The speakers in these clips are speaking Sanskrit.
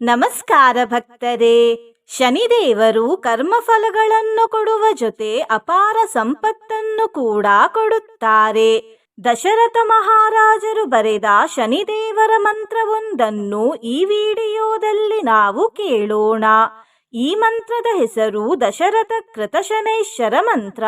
ನಮಸ್ಕಾರ ಭಕ್ತರೇ. ಶನಿದೇವರು ಕರ್ಮಫಲಗಳನ್ನು ಕೊಡುವ ಜೊತೆ ಅಪಾರ ಸಂಪತ್ತನ್ನು ಕೂಡ ಕೊಡುತ್ತಾರೆ. ದಶರಥ ಮಹಾರಾಜರು ಬರೆದ ಶನಿದೇವರ ಮಂತ್ರವೊಂದನ್ನು ಈ ವಿಡಿಯೋದಲ್ಲಿ ನಾವು ಕೇಳೋಣ. ಈ ಮಂತ್ರದ ಹೆಸರು ದಶರಥ ಕೃತಶನೈಶ್ವರ ಮಂತ್ರ.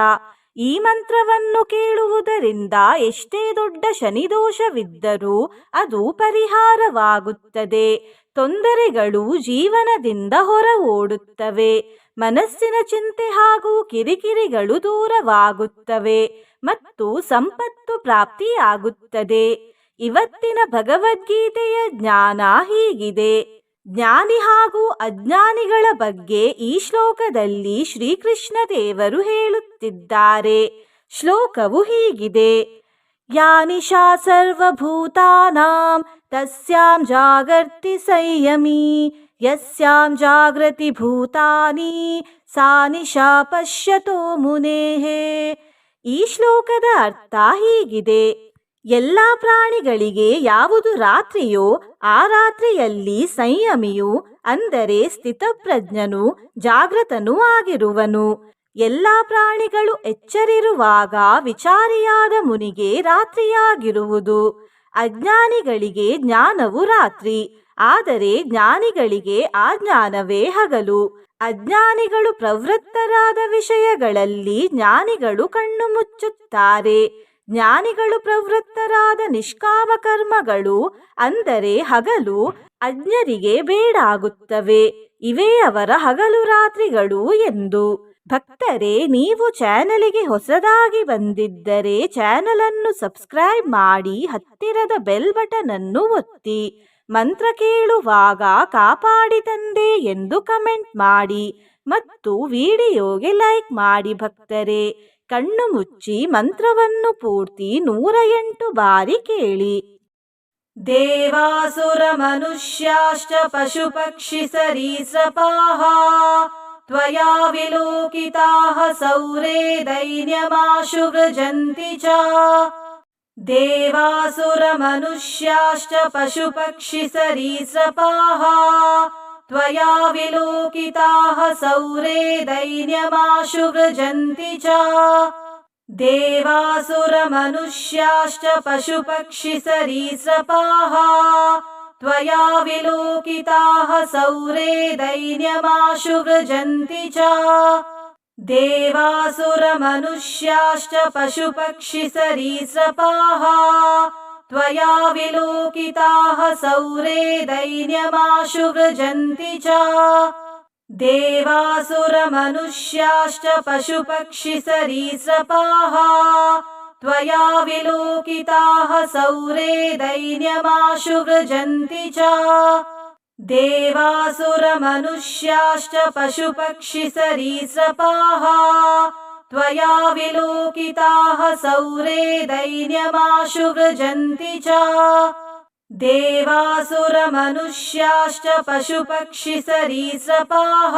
ಈ ಮಂತ್ರವನ್ನು ಕೇಳುವುದರಿಂದ ಎಷ್ಟೇ ದೊಡ್ಡ ಶನಿದೋಷವಿದ್ದರೂ ಅದು ಪರಿಹಾರವಾಗುತ್ತದೆ. ತೊಂದರೆಗಳು ಜೀವನದಿಂದ ಹೊರ ಓಡುತ್ತವೆ ಮನಸ್ಸಿನ ಚಿಂತೆ ಹಾಗೂ ಕಿರಿಕಿರಿಗಳು ದೂರವಾಗುತ್ತವೆ ಮತ್ತು ಸಂಪತ್ತು ಪ್ರಾಪ್ತಿಯಾಗುತ್ತದೆ. ಇವತ್ತಿನ ಭಗವದ್ಗೀತೆಯ ಜ್ಞಾನ ಹೀಗಿದೆ. ಜ್ಞಾನಿ ಹಾಗೂ ಅಜ್ಞಾನಿಗಳ ಬಗ್ಗೆ ಈ ಶ್ಲೋಕದಲ್ಲಿ ಶ್ರೀಕೃಷ್ಣ ದೇವರು ಹೇಳುತ್ತಿದ್ದಾರೆ. ಶ್ಲೋಕವು ಹೀಗಿದೆ. ಯಾನಿಶಾ ಸರ್ವಭೂತಾನಾಂ ತಸ್ಯಾಂ ಜಾಗರ್ತಿ ಸಂಯಮಿ ಯಸ್ಯಾಂ ಜಾಗೃತಿ ಭೂತಾನಿ ಸಾ ನಿಶಾ ಪಶ್ಯತೋ ಮುನೇಹೇ ಈ ಶ್ಲೋಕದ ಅರ್ಥ ಹೀಗಿದೆ. ಎಲ್ಲ ಪ್ರಾಣಿಗಳಿಗೆ ಯಾವುದು ರಾತ್ರಿಯೋ, ಆ ರಾತ್ರಿಯಲ್ಲಿ ಸಂಯಮಿಯು, ಅಂದರೆ ಸ್ಥಿತಪ್ರಜ್ಞನು, ಜಾಗೃತನೂ ಆಗಿರುವನು. ಎಲ್ಲ ಪ್ರಾಣಿಗಳು ಎಚ್ಚರಿರುವಾಗ ವಿಚಾರಿಯಾದ ಮುನಿಗೆ ರಾತ್ರಿಯಾಗಿರುವುದು. ಅಜ್ಞಾನಿಗಳಿಗೆ ಜ್ಞಾನವು ರಾತ್ರಿ, ಆದರೆ ಜ್ಞಾನಿಗಳಿಗೆ ಆ ಜ್ಞಾನವೇ ಹಗಲು. ಅಜ್ಞಾನಿಗಳು ಪ್ರವೃತ್ತರಾದ ವಿಷಯಗಳಲ್ಲಿ ಜ್ಞಾನಿಗಳು ಕಣ್ಣು ಮುಚ್ಚುತ್ತಾರೆ. ಜ್ಞಾನಿಗಳು ಪ್ರವೃತ್ತರಾದ ನಿಷ್ಕಾಮ ಕರ್ಮಗಳು, ಅಂದರೆ ಹಗಲು, ಅಜ್ಞರಿಗೆ ಬೇಡಾಗುತ್ತವೆ. ಇವೇ ಅವರ ಹಗಲು ರಾತ್ರಿಗಳು ಎಂದು. ಭಕ್ತರೇ, ನೀವು ಚಾನಲಿಗೆ ಹೊಸದಾಗಿ ಬಂದಿದ್ದರೆ ಚಾನಲ್ ಅನ್ನು ಸಬ್ಸ್ಕ್ರೈಬ್ ಮಾಡಿ ಹತ್ತಿರದ ಬೆಲ್ ಬಟನ್ ಅನ್ನು ಒತ್ತಿ, ಮಂತ್ರ ಕೇಳುವಾಗ ಕಾಪಾಡಿ ತಂದೆ ಎಂದು ಕಮೆಂಟ್ ಮಾಡಿ ಮತ್ತು ವಿಡಿಯೋಗೆ ಲೈಕ್ ಮಾಡಿ ಭಕ್ತರೇ, ಕಣ್ಣು ಮುಚ್ಚಿ ಮಂತ್ರವನ್ನು ಪೂರ್ತಿ ನೂರ ಎಂಟು ಬಾರಿ ಕೇಳಿ. ದೇವಾಸುರ ಮನುಷ್ಯಾಶ್ಚ ಪಶು ಪಕ್ಷಿ ಸರೀಸೃಪಾಃ त्वया विलोकिताः सौरे दैन्यमाशु वृजन्ति च। देवासुरमनुष्याश्च पशुपक्षिसरीसृपाः त्वया विलोकिताः सौरे दैन्यमाशु वृजन्ति च। देवासुरमनुष्याश्च पशुपक्षिसरीसृपाः त्वया विलोकिताः सौरे दैन्यमाशु वृजन्ति च। देवासुरमनुष्याश्च पशुपक्षिसरीसृपाः त्वया विलोकिताः सौरे दैन्यमाशु वृजन्ति च। देवासुरमनुष्याश्च पशुपक्षिसरीसृपाः त्वया विलोकिताः सौरे दैन्यमाशु वृजन्ति च। देवासुरमनुष्याश्च पशुपक्षिसरीसृपाः त्वया विलोकिताः सौरे दैन्यमाशु वृजन्ति च। देवासुरमनुष्याश्च पशुपक्षिसरीसृपाः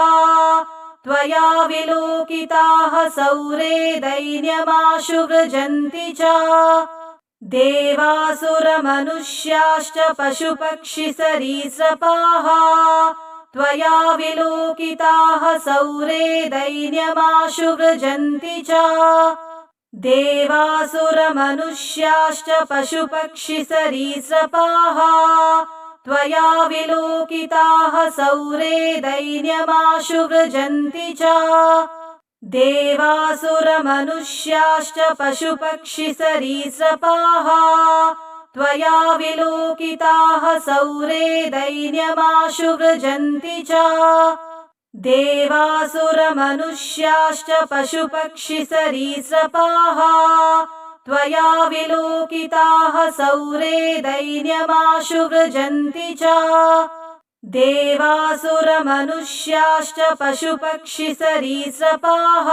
त्वया विलोकिताः सौरे दैन्यमाशु वृजन्ति च। देवासुरमनुष्याश्च पशुपक्षिसरीसृपाः त्वया विलोकिताः सौरे दैन्यमाशु वृजन्ति च। देवासुरमनुष्याश्च पशुपक्षिसरीसृपाः त्वया विलोकिताः सौरे दैन्यमाशु वृजन्ति च। देवासुरमनुष्याश्च पशुपक्षिसरीसृपाः त्वया विलोकिताः सौरे दैन्यमाशु वृजन्ति च। देवासुरमनुष्याश्च पशुपक्षिसरीसृपाः त्वया विलोकिताः सौरे दैन्यमाशु वृजन्ति च। देवासुरमनुष्याश्च पशुपक्षिसरीसृपाः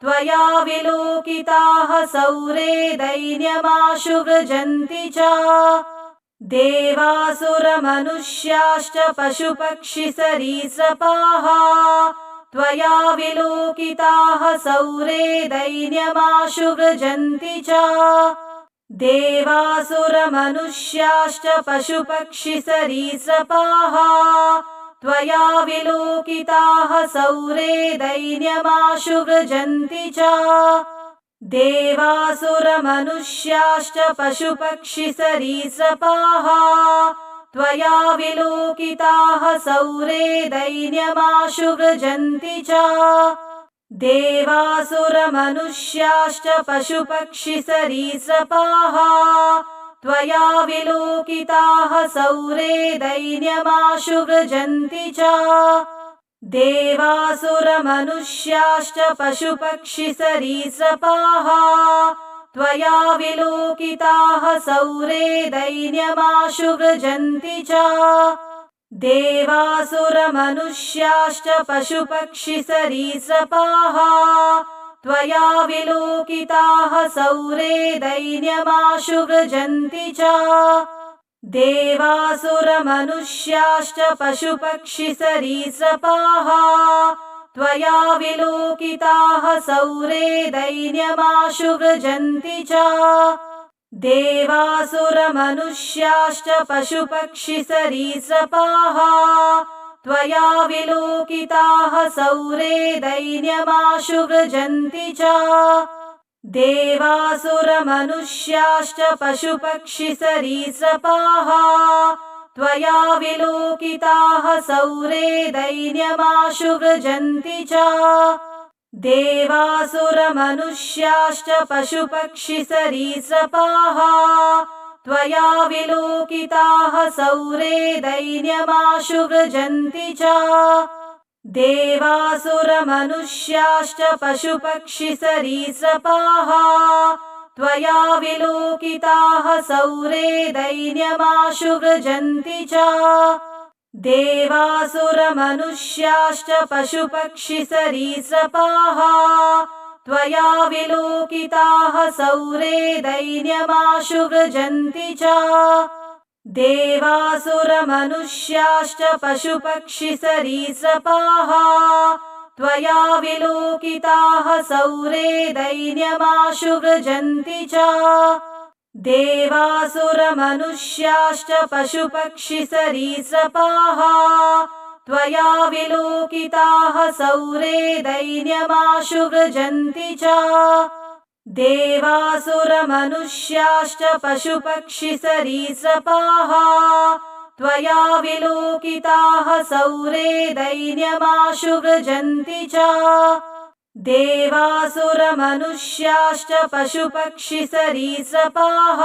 त्वया विलोकिताः सौरे दैन्यमाशु वृजन्ति च। देवासुरमनुष्याश्च पशुपक्षिसरीसृपाः त्वया विलोकिताः सौरे दैन्यमाशु वृजन्ति च। देवासुरमनुष्याश्च पशुपक्षिसरीसृपाः त्वया विलोकिताः सौरे दैन्यमाशु वृजन्ति च। देवासुरमनुष्याश्च पशुपक्षिसरीसृपाः त्वया विलोकिताः सौरे दैन्यमाशु वृजन्ति च। देवासुरमनुष्याश्च पशुपक्षिसरीसृपाः। त्वया विलोकिताः सौरे दैन्यमाशु वृजन्ति च। देवासुरमनुष्याश्च पशुपक्षिसरीसृपाः त्वया विलोकिताः सौरे दैन्यमाशु वृजन्ति च। देवासुरमनुष्याश्च पशुपक्षिसरीसृपाः। त्वया विलोकिताः सौरे दैन्यमाशु वृजन्ति च। देवासुरमनुष्याश्च पशुपक्षिसरीसृपाः त्वया विलोकिताः सौरे दैन्यमाशु वृजन्ति च। देवासुरमनुष्याश्च पशुपक्षिसरीसृपाः त्वया विलोकिताः सौरे दैन्यमाशु वृजन्ति च। देवासुरमनुष्याश्च पशुपक्षिसरीसृपाः त्वया विलोकिताः सौरे दैन्यमाशु वृजन्ति च। देवासुरमनुष्याश्च पशुपक्षिसरीसृपाः त्वया विलोकिताः सौरे दैन्यमाशु वृजन्ति च। देवासुरमनुष्याश्च पशुपक्षिसरीसृपाः त्वया विलोकिताः सौरे दैन्यमाशु वृजन्ति च। देवासुरमनुष्याश्च पशुपक्षिसरीसृपाः त्वया विलोकिताः सौरे दैन्यमाशु वृजन्ति च। देवासुरमनुष्याश्च पशुपक्षिसरीसृपाः त्वया विलोकिताः सौरे दैन्यमाशु वृजन्ति च। देवासुरमनुष्याश्च पशुपक्षिसरीसृपाः त्वया विलोकिताः सौरे दैन्यमाशु वृजन्ति च। देवासुरमनुष्याश्च पशुपक्षिसरीसृपाः त्वया विलोकिताः सौरे दैन्यमाशु वृजन्ति च। देवासुरमनुष्याश्च पशुपक्षिसरीसृपाः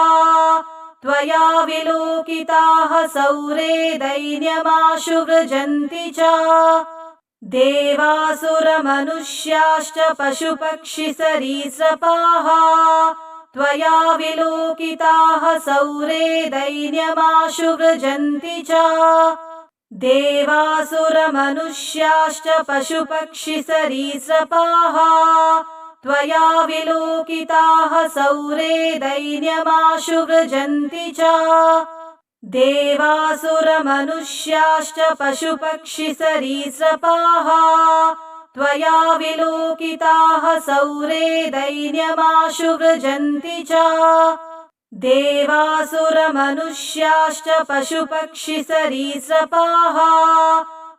त्वया विलोकिताः सौरे दैन्यमाशु वृजन्ति च। देवासुरमनुष्याश्च पशुपक्षिसरीसृपाः त्वया विलोकिताः सौरे दैन्यमाशु वृजन्ति च। देवासुरमनुष्याश्च पशुपक्षिसरीसृपाः त्वया विलोकिताः सौरे दैन्यमाशु वृजन्ति च। देवासुरमनुष्याश्च पशुपक्षिसरीसृपाः त्वया विलोकिताः सौरे दैन्यमाशु वृजन्ति च। देवासुरमनुष्याश्च पशुपक्षिसरीसृपाः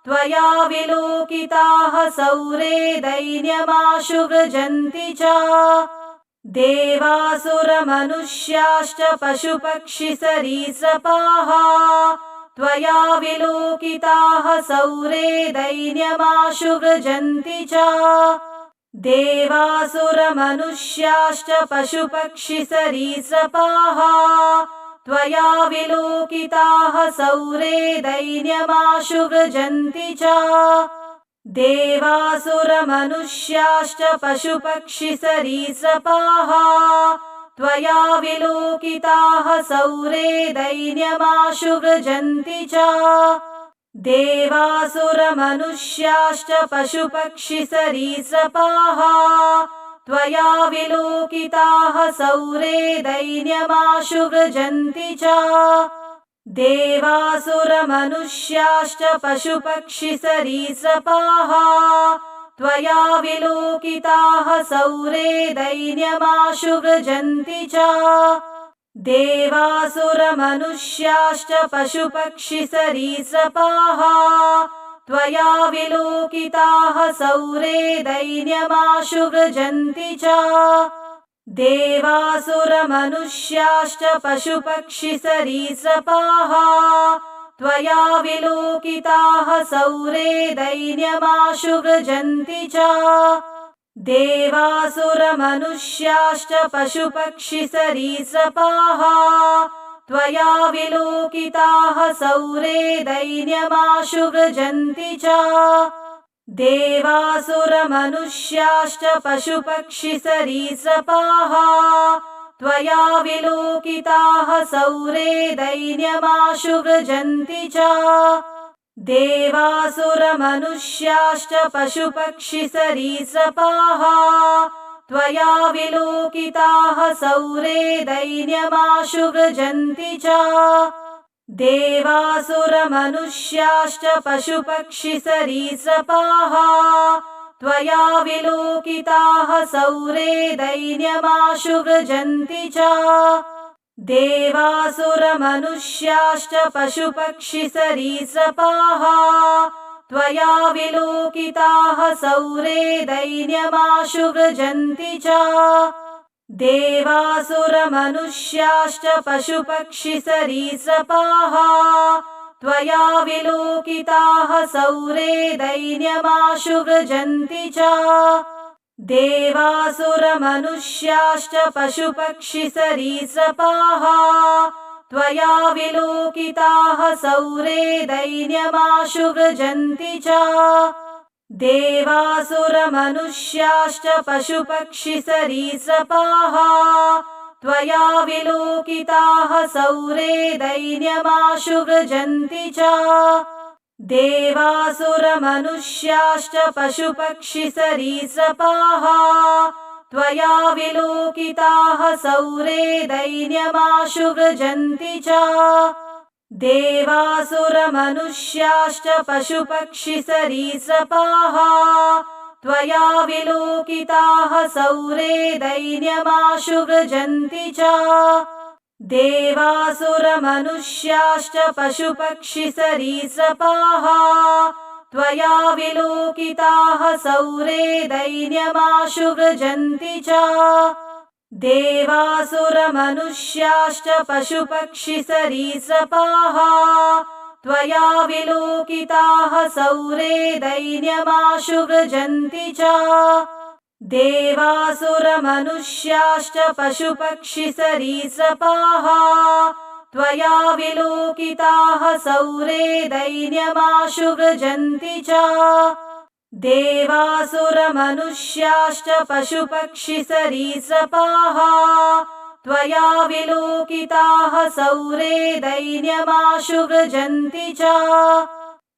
त्वया विलोकिताः सौरे दैन्यमाशु वृजन्ति च। देवासुरमनुष्याश्च पशुपक्षिसरीसृपाः त्वया विलोकिताः सौरे दैन्यमाशु वृजन्ति च। देवासुरमनुष्याश्च पशुपक्षिसरीसृपाः त्वया विलोकिताः सौरे दैन्यमाशु वृजन्ति च। देवासुरमनुष्याश्च पशुपक्षिसरीसृपाः त्वया विलोकिताः सौरे दैन्यमाशु वृजन्ति च। देवासुरमनुष्याश्च पशुपक्षिसरीसृपाः त्वया विलोकिताः सौरे दैन्यमाशु वृजन्ति च। देवासुरमनुष्याश्च पशुपक्षिसरीसृपाः त्वया विलोकिताः सौरे दैन्यमाशु वृजन्ति च। देवासुरमनुष्याश्च पशुपक्षिसरीसृपाः त्वया विलोकिताः सौरे दैन्यमाशु वृजन्ति च। देवासुरमनुष्याश्च पशुपक्षिसरीसृपाः त्वया विलोकिताः सौरे दैन्यमाशु वृजन्ति च। देवासुरमनुष्याश्च पशुपक्षिसरीसृपाः। त्वया विलोकिताः सौरे दैन्यमाशु वृजन्ति च। देवासुरमनुष्याश्च पशुपक्षिसरीसृपाः त्वया विलोकिताः सौरे दैन्यमाशु वृजन्ति च। देवासुरमनुष्याश्च पशुपक्षिसरीसृपाः। त्वया विलोकिताः सौरे दैन्यमाशु वृजन्ति च। देवासुरमनुष्याश्च पशुपक्षिसरीसृपाः त्वया विलोकिताः सौरे दैन्यमाशु वृजन्ति च। देवासुरमनुष्याश्च पशुपक्षिसरीसृपाः। त्वया विलोकिताः सौरे दैन्यमाशु वृजन्ति च। देवासुरमनुष्याश्च पशुपक्षिसरीसृपाः त्वया विलोकिताः सौरे दैन्यमाशु वृजन्ति च। देवासुरमनुष्याश्च पशुपक्षिसरीसृपाः त्वया विलोकिताः सौरे दैन्यमाशु वृजन्ति च। देवासुरमनुष्याश्च पशुपक्षिसरीसृपाः त्वया विलोकिताः सौरे दैन्यमाशु वृजन्ति च। देवासुरमनुष्याश्च पशुपक्षिसरीसृपाः त्वया विलोकिताः सौरे दैन्यमाशु वृजन्ति च। देवासुरमनुष्याश्च पशुपक्षिसरीसृपाः त्वया विलोकिताः सौरे दैन्यमाशु वृजन्ति च। देवासुरमनुष्याश्च पशुपक्षिसरीसृपाः त्वया विलोकिताः सौरे दैन्यमाशु वृजन्ति च। देवासुरमनुष्याश्च पशुपक्षिसरीसृपाः त्वया विलोकिताः सौरे दैन्यमाशु वृजन्ति च। देवासुरमनुष्याश्च पशुपक्षिसरीसृपाः त्वया विलोकिताः सौरे दैन्यमाशु वृजन्ति च। देवासुरमनुष्याश्च पशुपक्षिसरीसृपाः त्वया विलोकिताः सौरे दैन्यमाशु वृजन्ति च।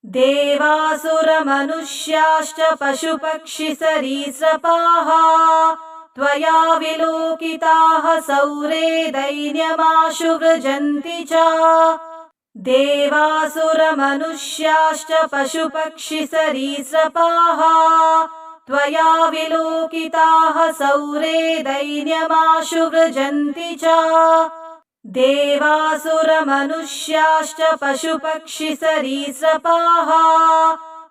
देवासुरमनुष्याश्च पशुपक्षिसरीसृपाः त्वया विलोकिताः सौरे दैन्यमाशु वृजन्ति च। देवासुरमनुष्याश्च पशुपक्षिसरीसृपाः त्वया विलोकिताः सौरे दैन्यमाशु वृजन्ति च। देवासुरमनुष्याश्च पशुपक्षिसरीसृपाः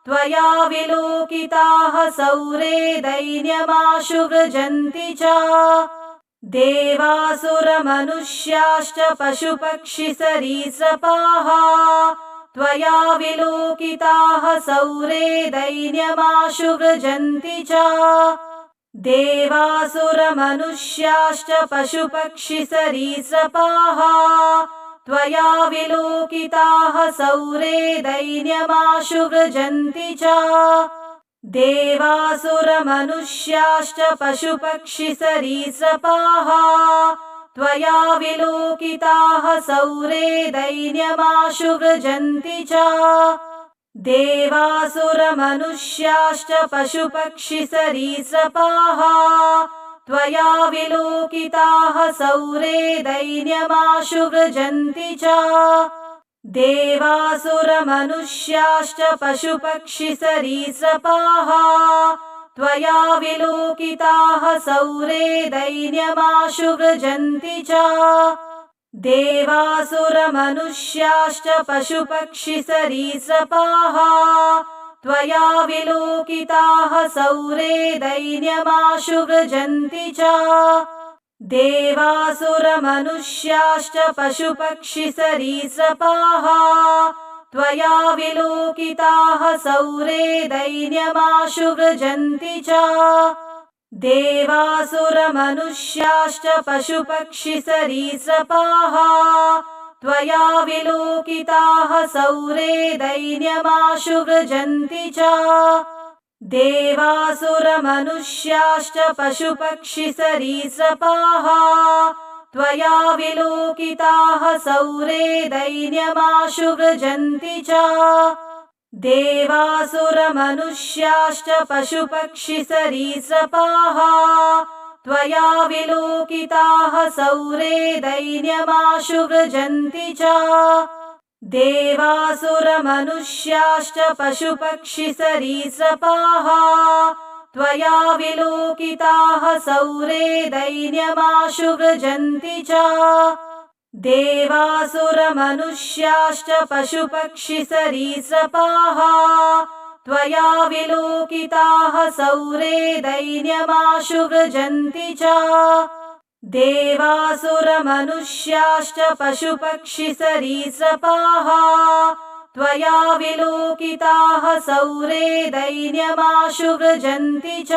त्वया विलोकिताः सौरे दैन्यमाशु वृजन्ति च। देवासुरमनुष्याश्च पशुपक्षिसरीसृपाः त्वया विलोकिताः सौरे दैन्यमाशु वृजन्ति च। देवासुरमनुष्याश्च पशुपक्षिसरीसृपाः त्वया विलोकिताः सौरे दैन्यमाशु वृजन्ति च। देवासुरमनुष्याश्च पशुपक्षिसरीसृपाः त्वया विलोकिताः सौरे दैन्यमाशु वृजन्ति च। देवासुरमनुष्याश्च पशुपक्षिसरीसृपाः त्वया विलोकिताः सौरे दैन्यमाशु वृजन्ति च। देवासुरमनुष्याश्च पशुपक्षिसरीसृपाः त्वया विलोकिताः सौरे दैन्यमाशु वृजन्ति च। देवासुरमनुष्याश्च पशुपक्षिसरीसृपाः त्वया विलोकिताः सौरे दैन्यमाशु वृजन्ति च। देवासुरमनुष्याश्च पशुपक्षिसरीसृपाः त्वया विलोकिताः सौरे दैन्यमाशु वृजन्ति च। देवासुरमनुष्याश्च पशुपक्षिसरीसृपाः त्वया विलोकिताः सौरे दैन्यमाशु वृजन्ति च। देवासुरमनुष्याश्च पशुपक्षिसरीसृपाः त्वया विलोकिताः सौरे दैन्यमाशु वृजन्ति च। देवासुरमनुष्याश्च पशुपक्षिसरीसृपाः त्वया विलोकिताः सौरे दैन्यमाशु वृजन्ति च। देवासुरमनुष्याश्च पशुपक्षिसरीसृपाः त्वया विलोकिताः सौरे दैन्यमाशु वृजन्ति च। देवासुरमनुष्याश्च पशुपक्षिसरीसृपाः त्वया विलोकिताः सौरे दैन्यमाशु वृजन्ति च। देवासुरमनुष्याश्च पशुपक्षिसरीसृपाः त्वया विलोकिताः सौरे दैन्यमाशु वृजन्ति च।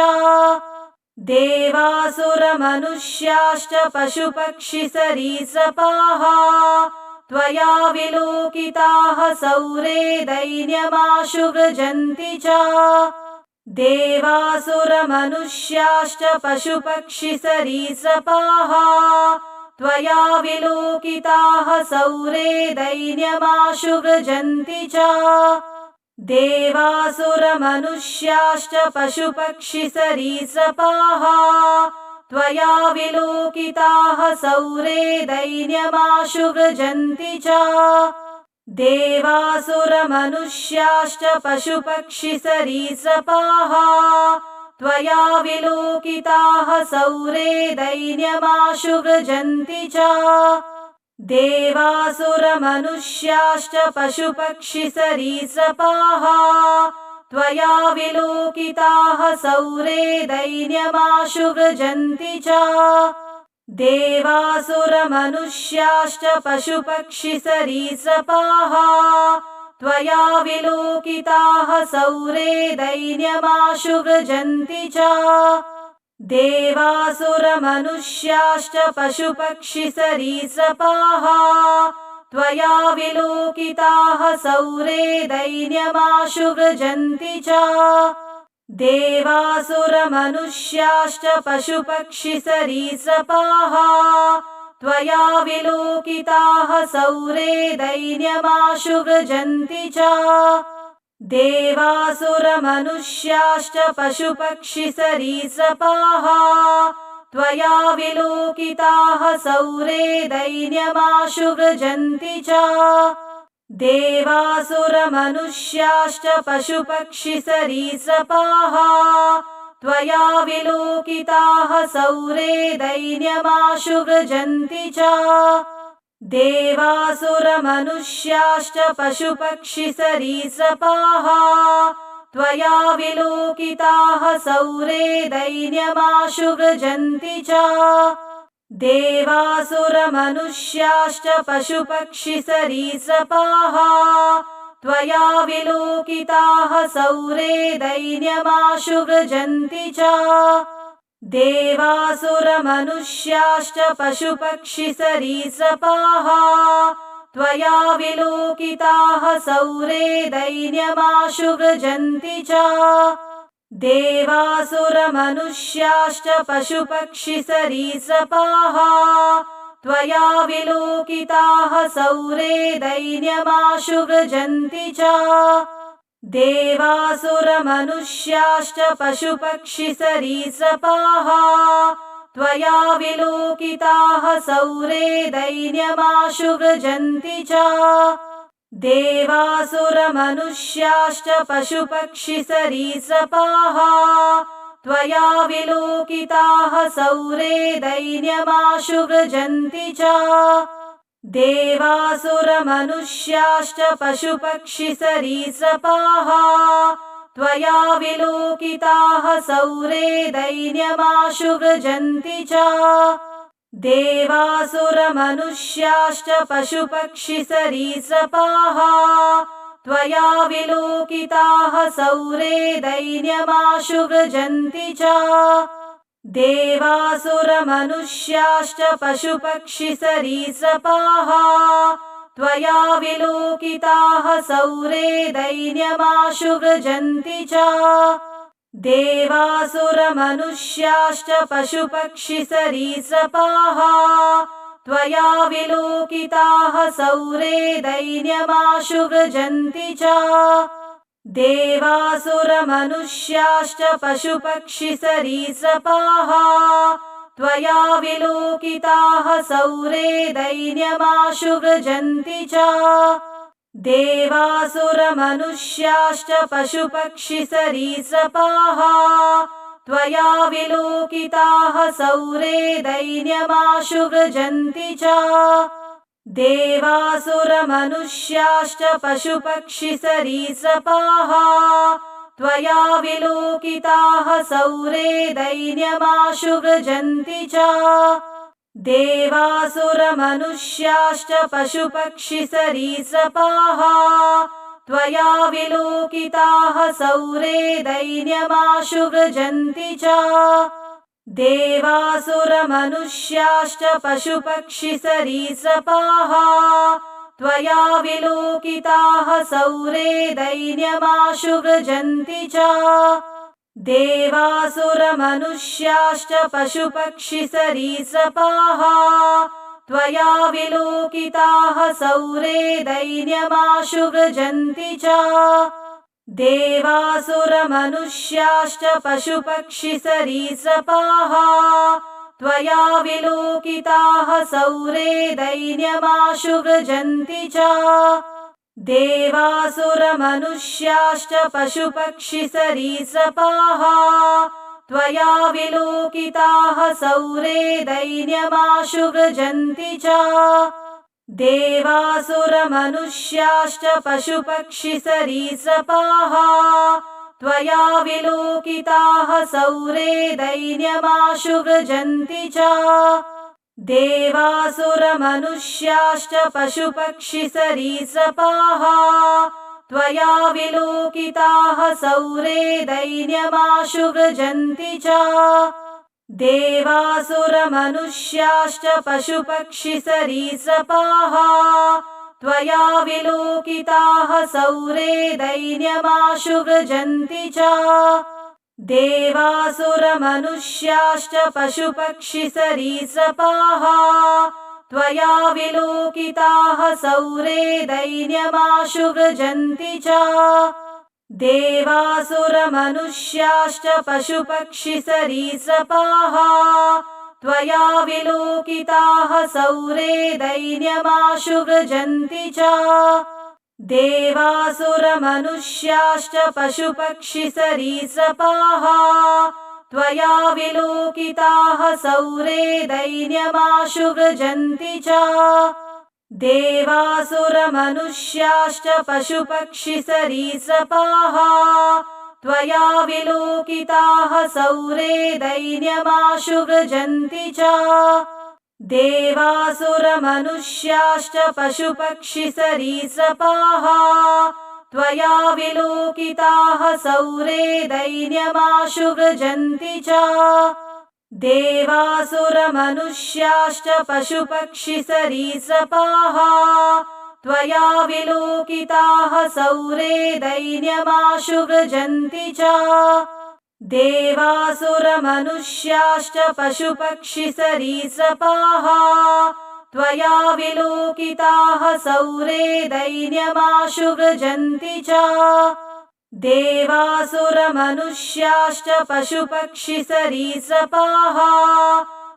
देवासुरमनुष्याश्च पशुपक्षिसरीसृपाः त्वया विलोकिताः सौरे दैन्यमाशु वृजन्ति च। देवासुरमनुष्याश्च पशुपक्षिसरीसृपाः त्वया विलोकिताः सौरे दैन्यमाशु वृजन्ति च। देवासुरमनुष्याश्च पशुपक्षिसरीसृपाः त्वया विलोकिताः सौरे दैन्यमाशु वृजन्ति च। देवासुरमनुष्याश्च पशुपक्षिसरीसृपाः त्वया विलोकिताः सौरे दैन्यमाशु वृजन्ति च। देवासुरमनुष्याश्च पशुपक्षिसरीसृपाः त्वया विलोकिताः सौरे दैन्यमाशु वृजन्ति च। देवासुरमनुष्याश्च पशुपक्षिसरीसृपाः त्वया विलोकिताः सौरे दैन्यमाशु वृजन्ति च। देवासुरमनुष्याश्च पशुपक्षिसरीसृपाः त्वया विलोकिताः सौरे दैन्यमाशु वृजन्ति च। देवासुरमनुष्याश्च पशुपक्षिसरीसृपाः त्वया विलोकिताः सौरे दैन्यमाशु वृजन्ति च। देवासुरमनुष्याश्च पशुपक्षिसरीसृपाः। त्वया विलोकिताः सौरे दैन्यमाशु वृजन्ति च। देवासुरमनुष्याश्च पशुपक्षिसरीसृपाः त्वया विलोकिताः सौरे दैन्यमाशु वृजन्ति च। देवासुरमनुष्याश्च पशुपक्षिसरीसृपाः। त्वया विलोकिताः सौरे दैन्यमाशु वृजन्ति च। देवासुरमनुष्याश्च पशुपक्षिसरीसृपाः त्वया विलोकिताः सौरे दैन्यमाशु वृजन्ति च। देवासुरमनुष्याश्च पशुपक्षिसरीसृपाः त्वया विलोकिताः सौरे दैन्यमाशु वृजन्ति च। देवासुरमनुष्याश्च पशुपक्षिसरीसृपाः त्वया विलोकिताः सौरे दैन्यमाशु वृजन्ति च। देवासुरमनुष्याश्च पशुपक्षिसरीसृपाः त्वया विलोकिताः सौरे दैन्यमाशु वृजन्ति च। देवासुरमनुष्याश्च पशुपक्षिसरीसृपाः त्वया विलोकिताः सौरे दैन्यमाशु वृजन्ति च। देवासुरमनुष्याश्च पशुपक्षिसरीसृपाः त्वया विलोकिताः सौरे दैन्यमाशु वृजन्ति च। देवासुरमनुष्याश्च पशुपक्षिसरीसृपाः त्वया विलोकिताः सौरे दैन्यमाशु वृजन्ति च। देवासुरमनुष्याश्च पशुपक्षिसरीसृपाः त्वया विलोकिताः सौरे दैन्यमाशु वृजन्ति च। देवासुरमनुष्याश्च पशुपक्षिसरीसृपाः त्वया विलोकिताः सौरे दैन्यमाशु वृजन्ति च। देवासुरमनुष्याश्च पशुपक्षिसरीसृपाः त्वया विलोकिताः सौरे दैन्यमाशु वृजन्ति च। देवासुरमनुष्याश्च पशुपक्षिसरीसृपाः त्वया विलोकिताः सौरे दैन्यमाशु वृजन्ति च। देवासुरमनुष्याश्च पशुपक्षिसरीसृपाः त्वया विलोकिताः सौरे दैन्यमाशु वृजन्ति च। देवासुरमनुष्याश्च पशुपक्षिसरीसृपाः त्वया विलोकिताः सौरे दैन्यमाशु वृजन्ति च। देवासुरमनुष्याश्च पशुपक्षिसरीसृपाः त्वया विलोकिताः सौरे दैन्यमाशु वृजन्ति च। देवासुरमनुष्याश्च पशुपक्षिसरीसृपाः त्वया विलोकिताः सौरे दैन्यमाशु वृजन्ति च। देवासुरमनुष्याश्च पशुपक्षिसरीसृपाः त्वया विलोकिताः सौरे दैन्यमाशु वृजन्ति च। देवासुरमनुष्याश्च पशुपक्षिसरीसृपाः त्वया विलोकिताः सौरे दैन्यमाशु वृजन्ति च। देवासुरमनुष्याश्च पशुपक्षिसरीसृपाः त्वया विलोकिताः सौरे दैन्यमाशु वृजन्ति च। देवासुरमनुष्याश्च पशुपक्षिसरीसृपाः त्वया विलोकिताः सौरे दैन्यमाशु वृजन्ति च। देवासुरमनुष्याश्च पशुपक्षिसरीसृपाः त्वया विलोकिताः सौरे दैन्यमाशु वृजन्ति च। देवासुरमनुष्याश्च पशुपक्षिसरीसृपाः त्वया विलोकिताः सौरे दैन्यमाशु वृजन्ति च। देवासुरमनुष्याश्च पशुपक्षिसरीसृपाः। त्वया विलोकिताः सौरे दैन्यमाशु वृजन्ति च। देवासुरमनुष्याश्च पशुपक्षिसरीसृपाः त्वया विलोकिताः सौरे दैन्यमाशु वृजन्ति च। देवासुरमनुष्याश्च पशुपक्षिसरीसृपाः। त्वया विलोकिताः सौरे दैन्यमाशु वृजन्ति च। देवासुरमनुष्याश्च पशुपक्षिसरीसृपाः त्वया विलोकिताः सौरे दैन्यमाशु वृजन्ति च। देवासुरमनुष्याश्च पशुपक्षिसरीसृपाः। त्वया विलोकिताः सौरे दैन्यमाशु वृजन्ति च। देवासुरमनुष्याश्च पशुपक्षिसरीसृपाः त्वया विलोकिताः सौरे दैन्यमाशु वृजन्ति च। देवासुरमनुष्याश्च पशुपक्षिसरीसृपाः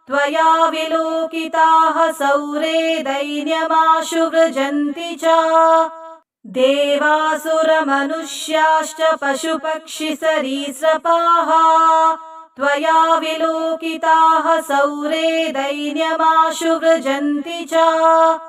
त्वया विलोकिताः सौरे दैन्यमाशु वृजन्ति च। देवासुरमनुष्याश्च पशुपक्षिसरीसृपाः त्वया विलोकिताः सौरे दैन्यमाशु व्रजन्ति च।